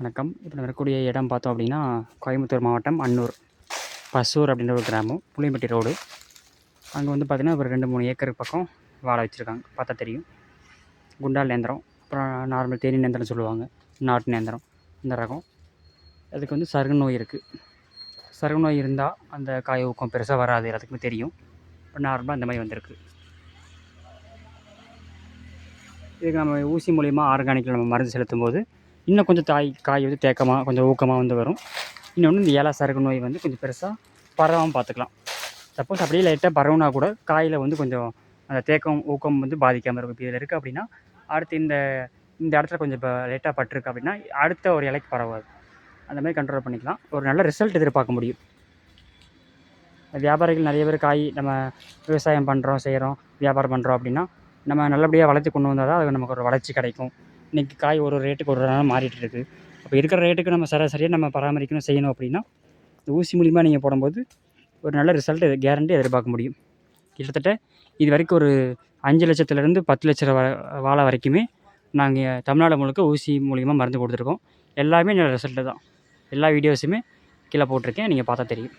வணக்கம். இப்போ நம்ம இருக்கக்கூடிய இடம் பார்த்தோம் அப்படின்னா கோயம்புத்தூர் மாவட்டம் அன்னூர். பசூர் அப்படின்ற ஒரு கிராமம் புளியம்பட்டி ரோடு. அங்கே வந்து பார்த்திங்கன்னா ஒரு ரெண்டு மூணு ஏக்கர் பக்கம் வாழை வச்சுருக்காங்க. பார்த்தா தெரியும். குண்டால் நேந்திரம் அப்புறம் நார்மல் தேனி நேந்திரம் சொல்லுவாங்க. நாட்டு நேந்திரம் இந்த ரகம். அதுக்கு வந்து சருகு நோய் இருக்குது சருகு நோய் இருந்தால் அந்த காய் ஊக்கம் பெருசாக வராது எல்லாத்துக்குமே தெரியும். இப்போ நார்மலாக இந்த மாதிரி வந்திருக்கு. இதுக்கு நம்ம ஊசி மூலிமா ஆர்கானிக்கில் நம்ம மருந்து செலுத்தும் போது இன்னும் கொஞ்சம் தாய் காய் வந்து தேக்கமாக கொஞ்சம் ஊக்கமாக வந்து வரும். இன்னொன்று இந்த ஏலா சருகு நோய் வந்து கொஞ்சம் பெருசாக பரவாமல் பார்த்துக்கலாம் சப்போஸ் அப்படியே லைட்டாக பரவுனா கூட காயில் வந்து கொஞ்சம் அந்த தேக்கம் ஊக்கம் வந்து பாதிக்காமல் இருக்கும். இப்போ இதில் இருக்குது அப்படின்னா அடுத்து இந்த இந்த இடத்துல கொஞ்சம் இப்போ லைட்டாக பட்டிருக்கு அப்படின்னா அடுத்த ஒரு இலைக்கு பரவாது. அந்த மாதிரி கண்ட்ரோல் பண்ணிக்கலாம். ஒரு நல்ல ரிசல்ட் எதிர்பார்க்க முடியும். வியாபாரிகள் நிறைய பேர் காய் நம்ம விவசாயம் பண்ணுறோம் செய்கிறோம் வியாபாரம் பண்ணுறோம் அப்படின்னா நம்ம நல்லபடியாக வளர்த்து கொண்டு வந்தால் தான் அது நமக்கு ஒரு வளர்ச்சி கிடைக்கும். இன்றைக்கி காய் ஒரு ஒரு ரேட்டுக்கு ஒரு நாள் மாறிட்டு இருக்குது அப்போ இருக்கிற ரேட்டுக்கு நம்ம சராசரியாக நம்ம பராமரிக்கணும் செய்யணும் அப்படின்னா இந்த ஊசி மூலிமா நீங்கள் போடும்போது ஒரு நல்ல ரிசல்ட் கேரண்டி எதிர்பார்க்க முடியும். கிட்டத்தட்ட இது வரைக்கும் ஒரு அஞ்சு லட்சத்துலேருந்து பத்து லட்ச ரூபா வாழை வரைக்குமே நாங்கள் தமிழ்நாடு முழுக்க ஊசி மூலிமா மருந்து கொடுத்துருக்கோம். எல்லாமே நல்ல ரிசல்ட்டு தான். எல்லா வீடியோஸுமே கீழே போட்டிருக்கேன் நீங்கள் பார்த்தா தெரியும்.